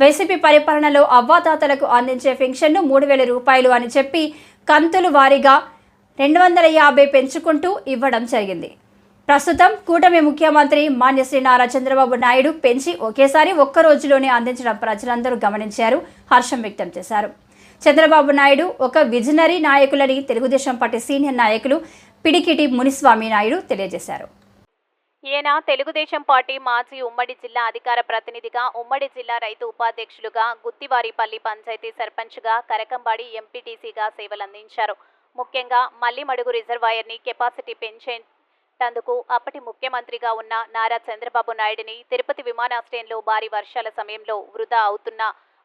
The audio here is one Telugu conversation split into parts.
వైసీపీ పరిపాలనలో అవ్వాతాతలకు అందించే పెన్షన్ను మూడు వేల రూపాయలు అని చెప్పి కంతులు వారీగా రెండు వందల యాభై పెంచుకుంటూ ఇవ్వడం జరిగింది. ప్రస్తుతం కూటమి ముఖ్యమంత్రి మాన్యశ్రీ నారా చంద్రబాబు నాయుడు పెంచి ఒకేసారి ఒక్క రోజులోనే అందించడం ప్రజలందరూ గమనించారు హర్షం వ్యక్తం చేశారు. చంద్రబాబు నాయుడు ఒక విజనరీ నాయకులని తెలుగుదేశం పార్టీ సీనియర్ నాయకులు పిడికిటి మునిస్వామి నాయుడు తెలియజేశారు. ఈయన తెలుగుదేశం పార్టీ మాజీ ఉమ్మడి జిల్లా అధికార ప్రతినిధిగా ఉమ్మడి జిల్లా రైతు ఉపాధ్యక్షులుగా గుత్తివారిపల్లి పంచాయతీ సర్పంచ్గా కరకంబాడి ఎంపీటీసీగా సేవలందించారు. ముఖ్యంగా మల్లిమడుగు రిజర్వాయర్ని కెపాసిటీ పెంచేటందుకు అప్పటి ముఖ్యమంత్రిగా ఉన్న నారా చంద్రబాబు నాయుడిని తిరుపతి విమానాశ్రయంలో భారీ వర్షాల సమయంలో వృధా అవుతున్న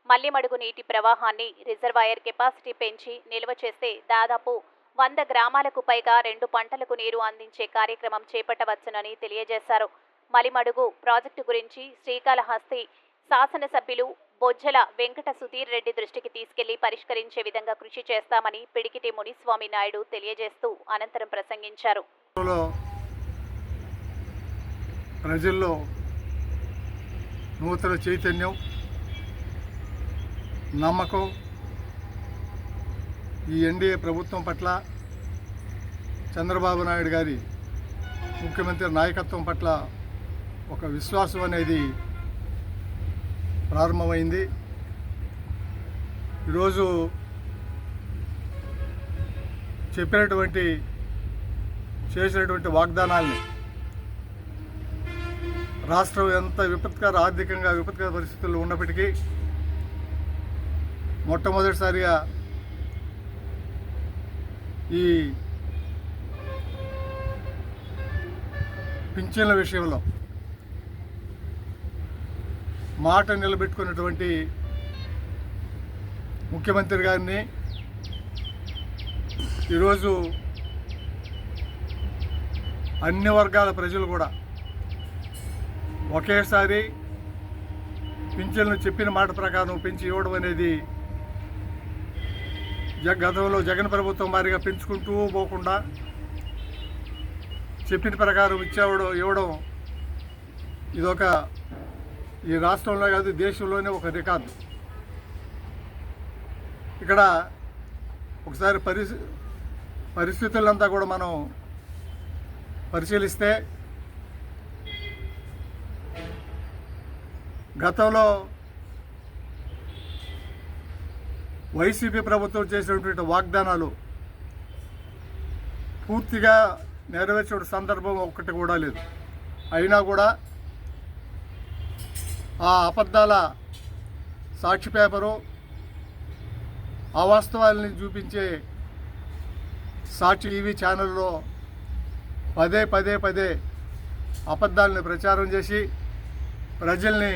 మల్లిమడుగు నీటి ప్రవాహాన్ని రిజర్వాయర్ కెపాసిటీ పెంచి నిల్వ చేస్తే దాదాపు వంద గ్రామాలకు పైగా రెండు పంటలకు నీరు అందించే కార్యక్రమం చేపట్టవచ్చునని తెలియజేశారు. మలిమడుగు ప్రాజెక్టు గురించి శ్రీకాళహస్తి శాసనసభ్యులు బొజ్జల వెంకట సుధీర్ రెడ్డి దృష్టికి తీసుకెళ్ళి పరిష్కరించే విధంగా కృషి చేస్తామని పిడికిటి మునిస్వామి నాయుడు తెలియజేస్తూ అనంతరం ప్రసంగించారు. ప్రజల్లో నూతన చైతన్యం నమ్మకం ఈ ఎన్డీఏ ప్రభుత్వం పట్ల చంద్రబాబు నాయుడు గారి ముఖ్యమంత్రి నాయకత్వం పట్ల ఒక విశ్వాసం అనేది ప్రారంభమైంది. ఈరోజు చెప్పినటువంటి చేసినటువంటి వాగ్దానాల్ని రాష్ట్రం ఎంత విపత్కర ఆర్థికంగా విపత్కర పరిస్థితుల్లో ఉన్నప్పటికీ మొట్టమొదటిసారిగా ఈ పింఛన్ల విషయంలో మాట నిలబెట్టుకున్నటువంటి ముఖ్యమంత్రి గారిని ఈరోజు అన్ని వర్గాల ప్రజలు కూడా ఒకేసారి పింఛన్లు చెప్పిన మాట ప్రకారం పెంచి ఇవ్వడం అనేది గతంలో జగన్ ప్రభుత్వం మారిగా పెంచుకుంటూ పోకుండా చెప్పిన ప్రకారం ఇచ్చేవడం ఇవ్వడం ఇదొక ఈ రాష్ట్రంలో కాదు దేశంలోనే ఒక రికార్డు. ఇక్కడ ఒకసారి పరిస్థి పరిస్థితులంతా కూడా మనం పరిశీలిస్తే గతంలో వైసీపీ ప్రభుత్వం చేసినటువంటి వాగ్దానాలు పూర్తిగా నెరవేర్చిన సందర్భం ఒక్కటి కూడా లేదు. అయినా కూడా ఆ అబద్ధాల సాక్షి పేపరు అవాస్తవాల్ని చూపించే సాక్షి టీవీ ఛానల్లో పదే పదే పదే అబద్ధాలని ప్రచారం చేసి ప్రజల్ని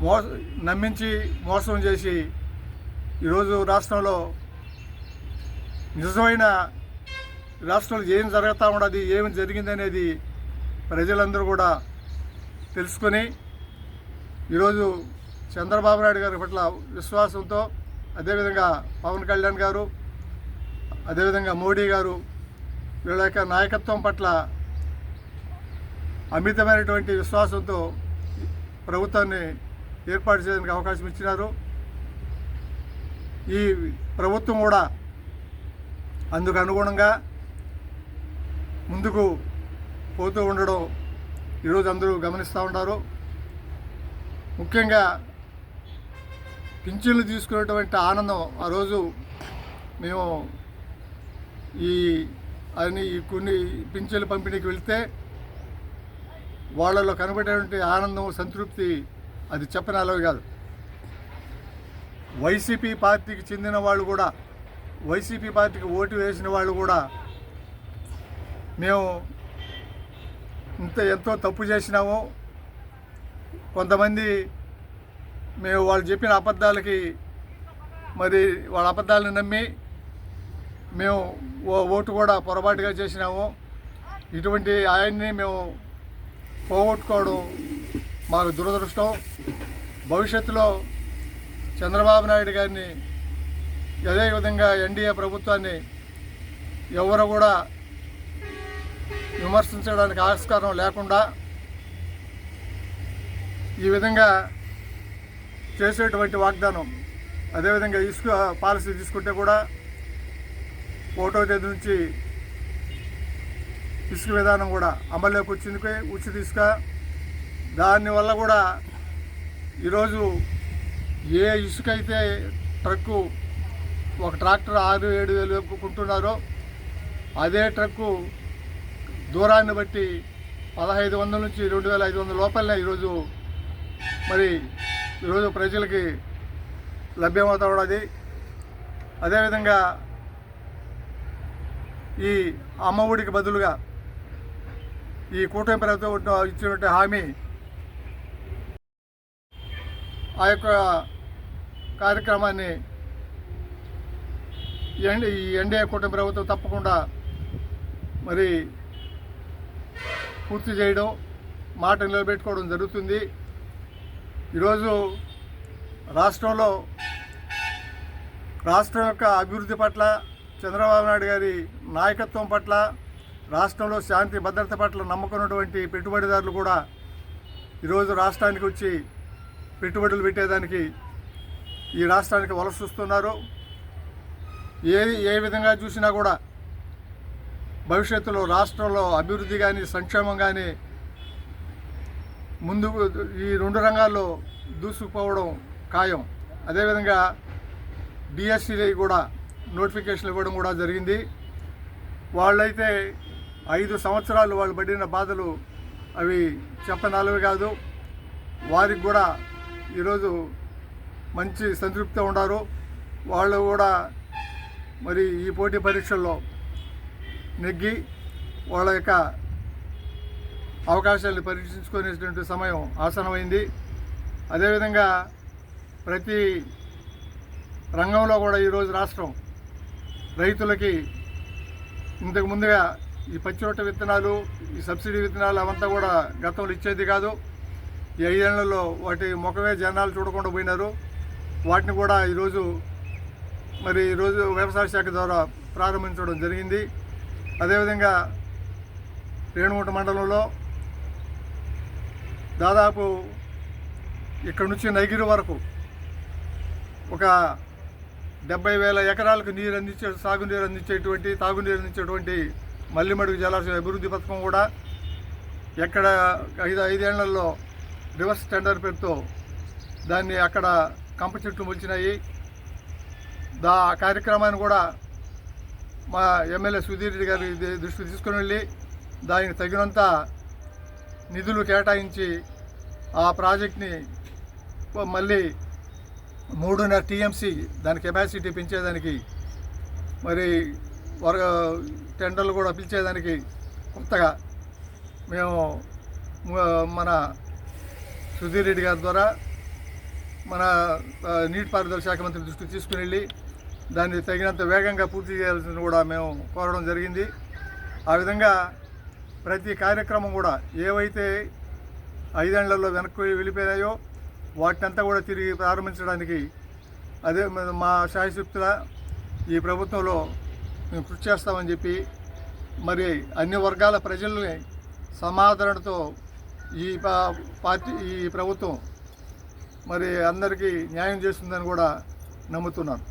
మో నమ్మించి మోసం చేసి ఈరోజు రాష్ట్రంలో నిజమైన రాష్ట్రంలో ఏం జరుగుతూ ఉండదు ఏమి జరిగింది అనేది ప్రజలందరూ కూడా తెలుసుకొని ఈరోజు చంద్రబాబు నాయుడు గారి పట్ల విశ్వాసంతో అదేవిధంగా పవన్ కళ్యాణ్ గారు అదేవిధంగా మోడీ గారు వీళ్ళ యొక్క నాయకత్వం పట్ల అమితమైనటువంటి విశ్వాసంతో ప్రభుత్వాన్ని ఏర్పాటు చేయడానికి అవకాశం ఇచ్చినారు. ఈ ప్రభుత్వం కూడా అందుకు అనుగుణంగా ముందుకు పోతూ ఉండడం ఈరోజు అందరూ గమనిస్తూ ఉంటారు ముఖ్యంగా పింఛన్లు తీసుకునేటువంటి ఆనందం ఆ రోజు మేము ఈ అని కొన్ని పింఛన్లు పంపిణీకి వెళితే వాళ్ళలో కనబడేటువంటి ఆనందం సంతృప్తి అది చెప్పనలవి కాదు. వైసీపీ పార్టీకి చెందిన వాళ్ళు కూడా వైసీపీ పార్టీకి ఓటు వేసిన వాళ్ళు కూడా మేము ఇంత ఎంతో తప్పు చేసినాము. కొంతమంది మేము వాళ్ళు చెప్పిన అబద్ధాలకి మరి వాళ్ళ అబద్ధాలను నమ్మి మేము ఓ ఓటు కూడా పొరపాటుగా చేసినాము. ఇటువంటి ఆయన్ని మేము పోగొట్టుకోవడం మాకు దురదృష్టం. భవిష్యత్తులో చంద్రబాబు నాయుడు గారిని అదేవిధంగా ఎన్డీఏ ప్రభుత్వాన్ని ఎవరు కూడా విమర్శించడానికి ఆస్కారం లేకుండా ఈ విధంగా చేసేటువంటి వాగ్దానం అదేవిధంగా ఇసుక పాలసీ తీసుకుంటే కూడా ఒకటో తేదీ నుంచి ఇసుక విధానం కూడా అమల్లోకి వచ్చింది. ఉచిత ఇసుక దానివల్ల కూడా ఈరోజు ఏ ఇసుక అయితే ట్రక్కు ఒక ట్రాక్టర్ ఆరు ఏడు వేలు కొంటున్నారో అదే ట్రక్కు దూరాన్ని బట్టి పదహైదు వందల నుంచి రెండు వేల ఐదు వందల లోపలనే ఈరోజు మరి ఈరోజు ప్రజలకి లభ్యమవుతా ఉన్నది. అదేవిధంగా ఈ అమ్మఒడికి బదులుగా ఈ కూటమి ప్రభుత్వం ఇచ్చినటువంటి హామీ ఆ యొక్క కార్యక్రమాన్ని ఎన్ ఈ ఎన్డీఏ కూటమి ప్రభుత్వం తప్పకుండా మరి పూర్తి చేయడం మాట నిలబెట్టుకోవడం జరుగుతుంది. ఈరోజు రాష్ట్రంలో రాష్ట్రం యొక్క అభివృద్ధి పట్ల చంద్రబాబు నాయుడు గారి నాయకత్వం పట్ల రాష్ట్రంలో శాంతి భద్రత పట్ల నమ్మకమైనటువంటి పెట్టుబడిదారులు కూడా ఈరోజు రాష్ట్రానికి వచ్చి పెట్టుబడులు పెట్టేదానికి ఈ రాష్ట్రానికి వలస వస్తున్నారు. ఏ ఏ విధంగా చూసినా కూడా భవిష్యత్తులో రాష్ట్రంలో అభివృద్ధి కానీ సంక్షేమం కానీ ముందు ఈ రెండు రంగాల్లో దూసుకుపోవడం ఖాయం. అదేవిధంగా డిఎస్సీ కూడా నోటిఫికేషన్ ఇవ్వడం కూడా జరిగింది. వాళ్ళైతే ఐదు సంవత్సరాలు వాళ్ళు పడిన బాధలు అవి చెప్పనాలవి కాదు. వారికి కూడా ఈరోజు మంచి సంతృప్తిగా ఉన్నారు వాళ్ళు కూడా మరి ఈ పోటీ పరీక్షల్లో నెగ్గి వాళ్ళ యొక్క అవకాశాలను పరీక్షించుకునేటువంటి సమయం ఆసనమైంది అదేవిధంగా ప్రతి రంగంలో కూడా ఈరోజు రాష్ట్రం రైతులకి ఇంతకు ముందుగా ఈ పచ్చిరొట్ట విత్తనాలు ఈ సబ్సిడీ విత్తనాలు అవంతా కూడా గతంలో ఇచ్చేది కాదు. ఐదేళ్ళలో వాటి ముఖమే జనాలు చూడకుండా పోయినారు. వాటిని కూడా ఈరోజు మరి ఈరోజు వ్యవసాయ శాఖ ద్వారా ప్రారంభించడం జరిగింది. అదేవిధంగా రేణుగుంట మండలంలో దాదాపు ఇక్కడ నుంచి నగిరి వరకు ఒక డెబ్బై వేల ఎకరాలకు నీరు అందించే సాగునీరు అందించేటువంటి తాగునీరు అందించేటువంటి మల్లిమడుగు జలాశయ అభివృద్ధి పథకం కూడా ఎక్కడ ఐదు ఐదేళ్ళలో రివర్స్ టెండర్ పేరుతో దాన్ని అక్కడ కంప చెట్లు మొలిచినాయి. దా కార్యక్రమాన్ని కూడా మా ఎమ్మెల్యే సుధీర్ రెడ్డి గారి దృష్టికి తీసుకుని వెళ్ళి దానికి తగినంత నిధులు కేటాయించి ఆ ప్రాజెక్ట్ని మళ్ళీ మూడున్నర టీఎంసీ దాని కెపాసిటీ పెంచేదానికి మరి వర టెండర్లు కూడా పిలిచేదానికి కొత్తగా మేము మన సుధీర్ రెడ్డి గారి ద్వారా మన నీటిపారుదల శాఖ మంత్రి దృష్టికి తీసుకుని వెళ్ళి దాన్ని తగినంత వేగంగా పూర్తి చేయాల్సింది కూడా మేము కోరడం జరిగింది. ఆ విధంగా ప్రతి కార్యక్రమం కూడా ఏవైతే ఐదేళ్ళలో వెనక్కి వెళ్ళిపోయాయో వాటినంతా కూడా తిరిగి ప్రారంభించడానికి అదే మా శాయశక్తుల ఈ ప్రభుత్వంలో మేము కృషి చేస్తామని చెప్పి మరి అన్ని వర్గాల ప్రజల్ని సమాదరణతో ఈ పా- పార్టీ ఈ ప్రభుత్వం మరి అందరికీ న్యాయం చేస్తుందని కూడా నమ్ముతున్నాను.